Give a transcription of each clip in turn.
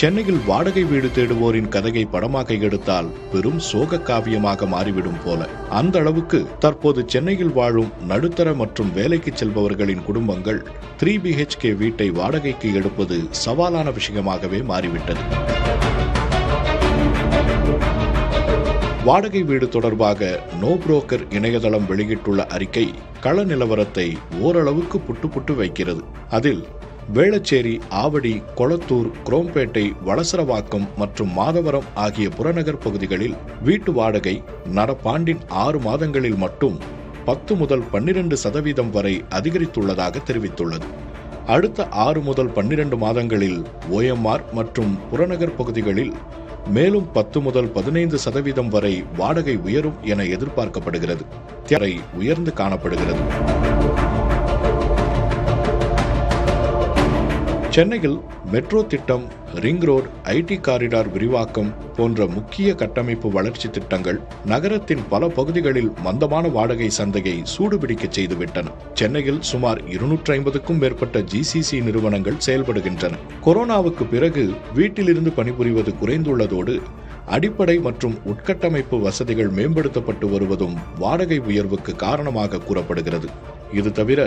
சென்னையில் வாடகை வீடு தேடுவோரின் கதையை படமாக எடுத்தால் பெரும் சோக காவியமாக மாறிவிடும் போல. அந்த அளவுக்கு தற்போது சென்னையில் வாழும் நடுத்தர மற்றும் வேலைக்கு செல்பவர்களின் குடும்பங்கள் த்ரீ பிஹெச்கே வீட்டை வாடகைக்கு எடுப்பது சவாலான விஷயமாகவே மாறிவிட்டது. வாடகை வீடு தொடர்பாக நோ புரோக்கர் இணையதளம் வெளியிட்டுள்ள அறிக்கை கள நிலவரத்தை ஓரளவுக்கு புட்டு புட்டு வைக்கிறது. அதில் வேளச்சேரி ஆவடி கொளத்தூர் குரோம்பேட்டை வளசரவாக்கம் மற்றும் மாதவரம் ஆகிய புறநகர் பகுதிகளில் வீட்டு வாடகை நடப்பாண்டின் ஆறு மாதங்களில் மட்டும் பத்து முதல் பன்னிரண்டு சதவீதம் வரை அதிகரித்துள்ளதாக தெரிவித்துள்ளது. அடுத்த ஆறு முதல் பன்னிரண்டு மாதங்களில் ஓஎம்ஆர் மற்றும் புறநகர் பகுதிகளில் மேலும் பத்து முதல் பதினைந்து சதவீதம் வரை வாடகை உயரும் என எதிர்பார்க்கப்படுகிறது. திரை உயர்ந்து காணப்படுகிறது. சென்னையில் மெட்ரோ திட்டம் ரிங் ரோடு ஐடி காரிடார் விரிவாக்கம் போன்ற முக்கிய கட்டமைப்பு வளர்ச்சி திட்டங்கள் நகரத்தின் பல பகுதிகளில் மந்தமான வாடகை சந்தையை சூடுபிடிக்க செய்துவிட்டன. சென்னையில் சுமார் இருநூற்றி ஐம்பதுக்கும் மேற்பட்ட ஜிசிசி நிறுவனங்கள் செயல்படுகின்றன. கொரோனாவுக்கு பிறகு வீட்டிலிருந்து பணிபுரிவது குறைந்துள்ளதோடு அடிப்படை மற்றும் உட்கட்டமைப்பு வசதிகள் மேம்படுத்தப்பட்டு வருவதும் வாடகை உயர்வுக்கு காரணமாக கூறப்படுகிறது. இது தவிர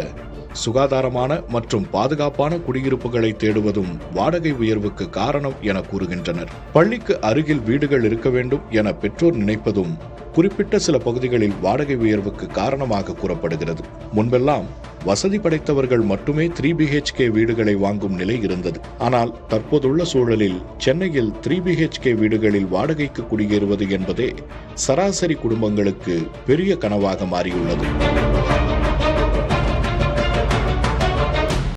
சுகாதாரமான மற்றும் பாதுகாப்பான குடியிருப்புகளை தேடுவதும் வாடகை உயர்வுக்கு காரணம் என கூறுகின்றனர். பள்ளிக்கு அருகில் வீடுகள் இருக்க வேண்டும் என பெற்றோர் நினைப்பதும் குறிப்பிட்ட சில பகுதிகளில் வாடகை உயர்வுக்கு காரணமாக கூறப்படுகிறது. முன்பெல்லாம் வசதி படைத்தவர்கள் மட்டுமே த்ரீ பிஹெச்கே வீடுகளை வாங்கும் நிலை இருந்தது. ஆனால் தற்போதுள்ள சூழலில் சென்னையில் த்ரீ பிஹெச்கே வீடுகளில் வாடகைக்கு குடியேறுவது என்பதே சராசரி குடும்பங்களுக்கு பெரிய கனவாக மாறியுள்ளது.